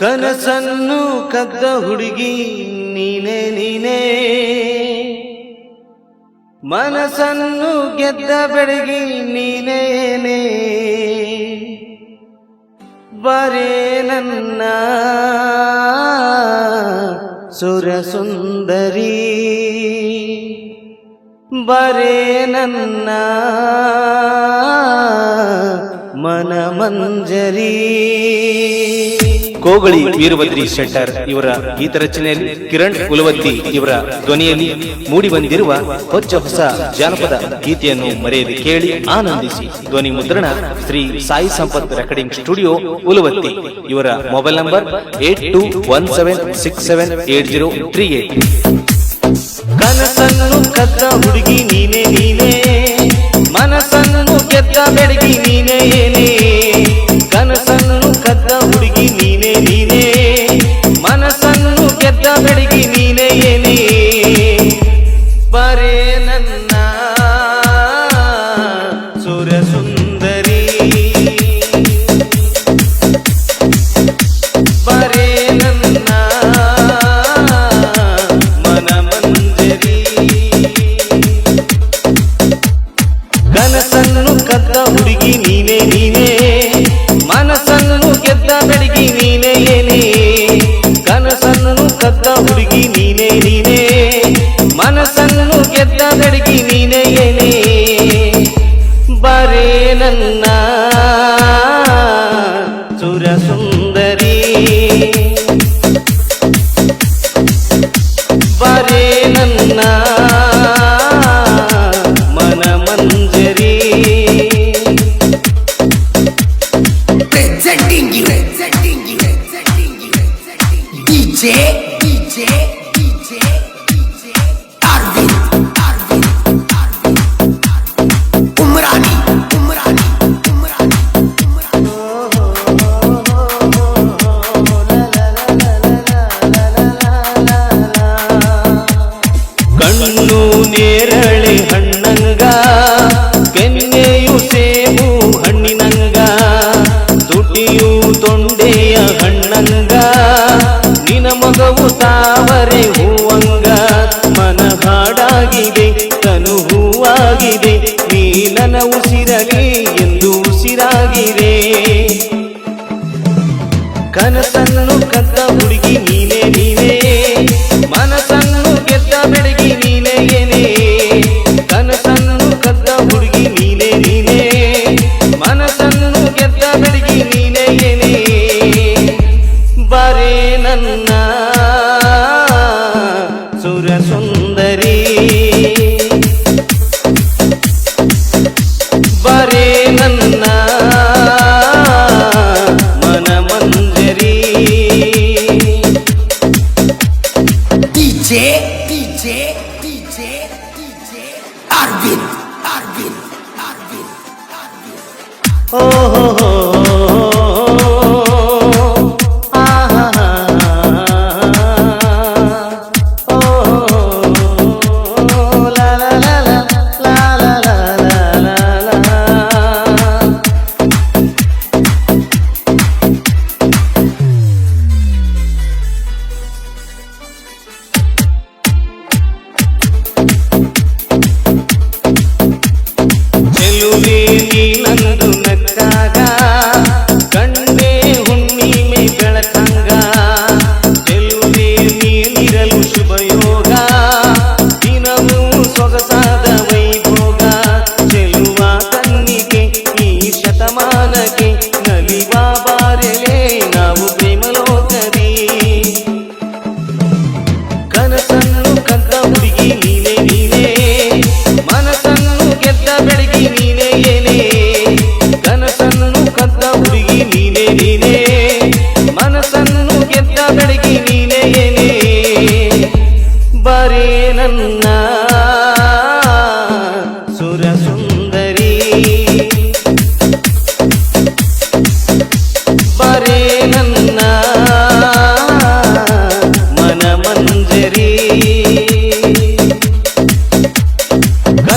ಕನಸನ್ನು ಕದ್ದ ಹುಡುಗಿ ನೀನೆ, ನೀನೇ. ಮನಸ್ಸನ್ನು ಗೆದ್ದ ಬೆಡಗಿ ನೀನೇನೆ ಬರೇ ನನ್ನ ಸುರಸುಂದರಿ. ಬರೇ ನನ್ನ ಮನಮಂಜರಿ. ಕೋಗಳಿ ವೀರಭದ್ರಿ ಶೆಟ್ಟರ್ ಇವರ ಗೀತ ರಚನೆಯಲ್ಲಿ ಕಿರಣ್ ಉಲವತ್ತಿ ಇವರ ಧ್ವನಿಯಲ್ಲಿ ಮೂಡಿ ಬಂದಿರುವ ಹೊಚ್ಚ ಹೊಸ ಜಾನಪದ ಗೀತೆಯನ್ನು ಮರೆಯದೆ ಕೇಳಿ ಆನಂದಿಸಿ. ಧ್ವನಿ ಮುದ್ರಣ ಶ್ರೀ ಸಾಯಿ ಸಂಪತ್ ರೆಕಾರ್ಡಿಂಗ್ ಸ್ಟುಡಿಯೋ ಉಲವತ್ತಿ. ಇವರ mobile number eight two one seven six seven eight zero three eight. ಕನಸನ್ನು ಕದ್ದ ಹುಡುಗಿ ನೀನೆ ನೀನೆ. ಕನಸನ್ನು ಕದ್ದ ಹುಡುಗಿ ನೀನೇ ನೀನೇ. ಮನಸ್ಸನ್ನು ಗೆದ್ದ ಬೆಳಗಿ ನೀನೇ, ಏನೇ. ಕನಸನ್ನು ಕದ್ದ ಹುಡುಗಿ ನೀನೇ ನೀನೇ. ಮನಸ್ಸನ್ನು ಗೆದ್ದ ಬೆಳಗಿ ನೀನೇ, ಏನೇ. ಬರೇ ನನ್ನ DJ, DJ, DJ, DJ. Arvind, Arvind, Arvind, Arvind. Umrani, Umrani, Umrani, Umrani. ಕಣ್ಣು ನೇರಳೆ ಹಣ್ಣಂಗ ಕೆನ್ನೆಯು ಸೇಬು ಹಣ್ಣಿನಂಗ ತುಟಿಯು ತೊಂಡೆಯ ಹಣ್ಣಂಗ ನಿನ ಮಗವು ತಾವರೆ ಹೂವಂಗ. ಮನ ಹಾಡಾಗಿದೆ ತನು ಹೂವಾಗಿದೆ ನೀ Oh, oh, oh.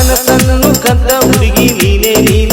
ಕನಸನ್ನು ಕಂತ ಹುಡುಗಿ ನೀನೇ ನೀನೇ